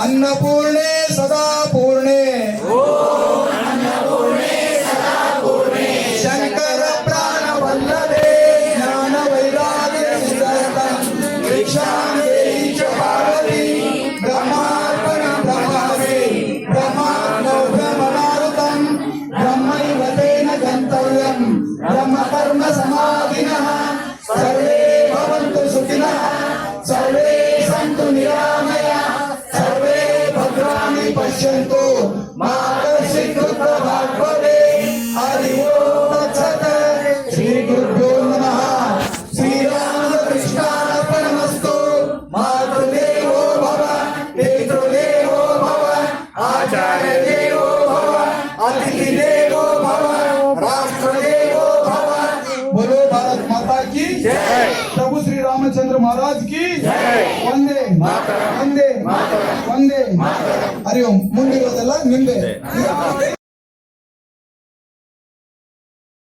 अन्नपूर्णे सदा पूर्णे शंकर प्राण वल्लभे ज्ञान वैराग्य सिद्धार्थं दीक्षां देहि च पार्वती ब्रह्मार्पण ब्रह्मावे ब्रह्माण्डोऽभ्रमणारुतं ब्रह्मैव तेन गन्तव्यं ब्रह्म कर्म समाधिनः सर्वे भवन्तु सुखिनः सर्वे पश्यन्तु मानसिकृत भागवते हरि ओम तत्सत् श्री गुरुभ्यो नमः. श्री रामकृष्णार्पणमस्तु मातृदेवो भव पितृदेवो भव आचार्य ప్రభు శ్రీ రామచంద్ర మహారాజ్కి వందే వందే వందే హరి ఓం. ಮುಂದಿರೋದೆಲ್ಲ ನಿಂದೆ